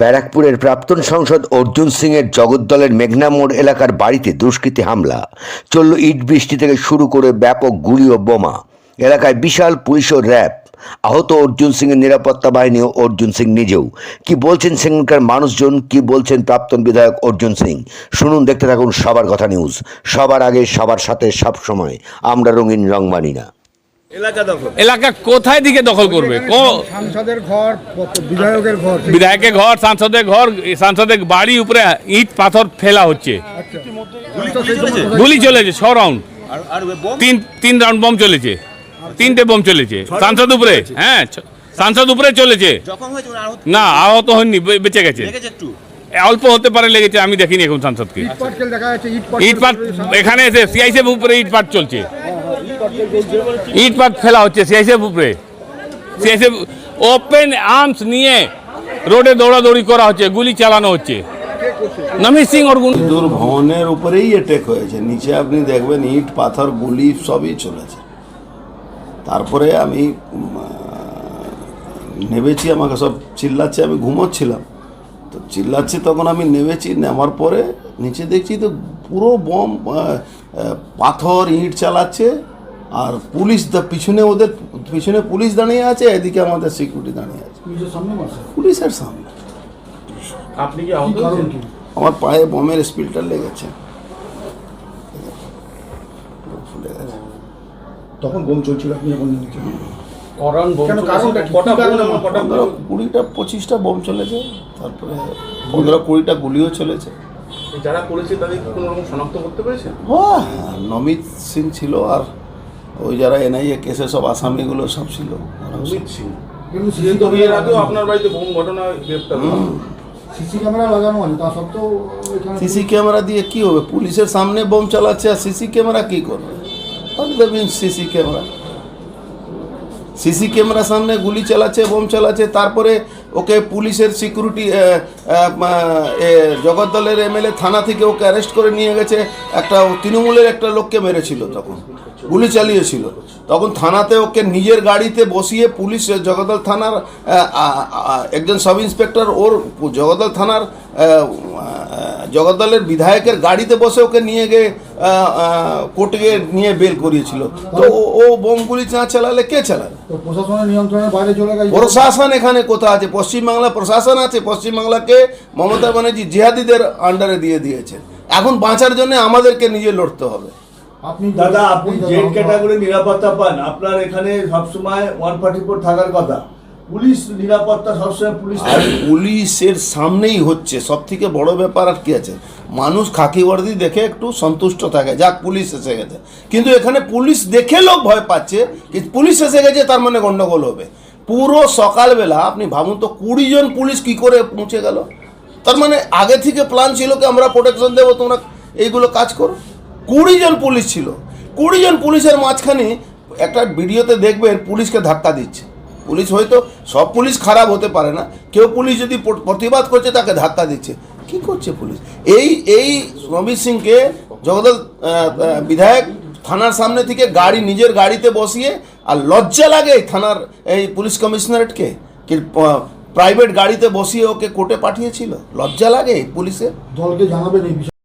ব্যারাকপুরের প্রাক্তন সাংসদ অর্জুন সিংয়ের জগদ্দলের মেঘনা মোড় এলাকার বাড়িতে দুষ্কৃতী হামলা। চলল ইট বৃষ্টি থেকে শুরু করে ব্যাপক গুলি ও বোমা। এলাকায় বিশাল পুলিশ ও র্যাব। আহত অর্জুন সিংয়ের নিরাপত্তা বাহিনী ও অর্জুন সিং নিজেও। কি বলছেন সেখানকার মানুষজন? কি বলছেন প্রাক্তন বিধায়ক অর্জুন সিং? শুনুন, দেখতে থাকুন সবার কথা নিউজ। সবার আগে, সবার সাথে সব সময় আমরা রঙিন রং মানি না। এলাকা কোথায় দিকে দখল করবে? কো- সাংসদের ঘর বিধায়কের ঘর। বিধায়কের ঘর সাংসদের ঘর সাংসদের বাড়ি উপরে ইট পাথর ফেলা হচ্ছে। গুলি গুলি চলেছে ছ রাউন্ড তিন তিন রাউন্ড বম চলেছে। তিনটে বম চলেছে। সাংসদ উপরে হ্যাঁ সাংসদ উপরে চলেছে। ওরা না আহত হয়নি বে- বেঁচে গেছে। অল্প হতে পারে লেগেছে আমি দেখিনি এখন সাংসদকে। ইট পাটকেল দেখা যাচ্ছে ইট ইট পাট এখানে এসে সিআইসিএফ উপরে ইট পাট চলছে। ইট পাট ফেলা হচ্ছে সিআইসিএফ উপরে। সিআইসিএফ ওপেন আর্মস নিয়ে রোডে দৌড়াদৌড়ি করা হচ্ছে, গুলি চালানো হচ্ছে। নমিত সিং ওর হিন্দুর ভবনের উপরেই অ্যাটেক হয়েছে। নিচে আপনি দেখবেন ইট, পাথর, গুলি সবই চলেছে। তারপরে আমি নেমেছি, আমাকে সব চিল্লাচ্ছে, আমি ঘুমোচ্ছিলাম। তো চিল্লাচ্ছে, তখন আমি নেমেছি নেওয়ার পরে নিচে দেখছি তো পুরো বম পাথর, ইট চালাচ্ছে। আর পুলিশ দা- পিছনে ওদের পিছনে পুলিশ দাঁড়িয়ে আছে এদিকে আমাদের সিকিউরিটি দাঁড়িয়ে আছে। পুলিশের সামনে আপনি কি আমার পায়ে বমের স্পিলটা লেগেছে। তখন বোম চলছিল আপনি যখন কুড়িটা পঁচিশটা বোম চলেছে তারপরে পনেরো কুড়িটা গুলিও চলেছে। যারা করেছে তাদের কোনো রকম শনাক্ত করতে পেরেছেন হ্যাঁ নমিত সিং ছিল আর ওই যারা এনআইএ কেসে সব আসামিগুলো সব ছিল। আপনার বাড়িতে বোম ঘটনা সিসি ক্যামেরা লাগানো আছে তা সত্ত্বেও সিসি ক্যামেরা দিয়ে কি হবে? পুলিশের সামনে বোম চালাচ্ছে আর সিসি ক্যামেরা কি করবে? CC camera? সিসি ক্যামেরা সামনে গুলি চালাচ্ছে বোম চালাচ্ছে তারপরে ওকে পুলিশের সিকিউরিটি জগদ্দলের এমএলএ থানা থেকে ওকে অ্যারেস্ট করে নিয়ে গেছে। একটা তৃণমূলের একটা লোককে মেরেছিল তখন। গুলি চালিয়েছিল। তখন থানাতে ওকে নিজের গাড়িতে বসিয়ে পুলিশ জগদ্দল থানার একজন সাব ইন্সপেক্টর ওর জগদ্দল থানার জগদ্দলের বিধায়কের গাড়িতে বসে ওকে নিয়ে গিয়ে কোর্টে গিয়ে নিয়ে বেল করিয়েছিল। তো ও- বোমগুলি না চালালে কে চালাবে? তো প্রশাসনের নিয়ন্ত্রণের বাইরে চলে গেছে। প্রশাসন এখানে কোথায় আছে? পশ্চিমবাংলা প্রশাসন আছে। পশ্চিমবাংলাকে মমতা ব্যানার্জি জিহাদিদের আন্ডারে দিয়ে দিয়েছে এখন বাঁচার জন্য আমাদেরকে নিজে লড়তে হবে। আপনি দাদা আপনি জেড ক্যাটাগরি নিরাপত্তা পান আপনার এখানে সবসময় ওয়ান ফর্টি ফোর থাকার কথা। পুলিশ নিরাপত্তা সবসময় পুলিশ আর পুলিশের সামনেই হচ্ছে সব থেকে বড় ব্যাপার আর কি আছে? মানুষ খাকি বর্দি দেখে একটু সন্তুষ্ট থাকে যাক পুলিশ এসে গেছে। কিন্তু এখানে পুলিশ দেখে লোক ভয় পাচ্ছে কি পুলিশ এসে গেছে তার মানে গন্ডগোল হবে। পুরো সকালবেলা আপনি ভাবুন তো কুড়ি জন পুলিশ কি করে পৌঁছে গেল? তার মানে আগে থেকে প্ল্যান ছিল কি আমরা প্রোটেকশন দেবো তোমরা এইগুলো কাজ করো? কুড়ি জন পুলিশ ছিল। কুড়ি জন পুলিশের মাঝখানে একটা ভিডিওতে দেখবেন পুলিশকে ধাক্কা দিচ্ছে। পুলিশ হয়তো সব পুলিশ খারাপ হতে পারে না। কেউ পুলিশ যদি প্রতিবাদ করছে তাকে ধাক্কা দিচ্ছে। কি করছে পুলিশ? এই এই রবি সিংকে জগদল বিধায়ক থানার সামনে থেকে গাড়ি, নিজের গাড়িতে বসিয়ে আর লজ্জা লাগে থানার, এই পুলিশ কমিশনারেটকে? কি প্রাইভেট গাড়িতে বসিয়ে ওকে কোর্টে পাঠিয়েছিল? লজ্জা লাগে এই পুলিশের? দলকে জানাবেন এই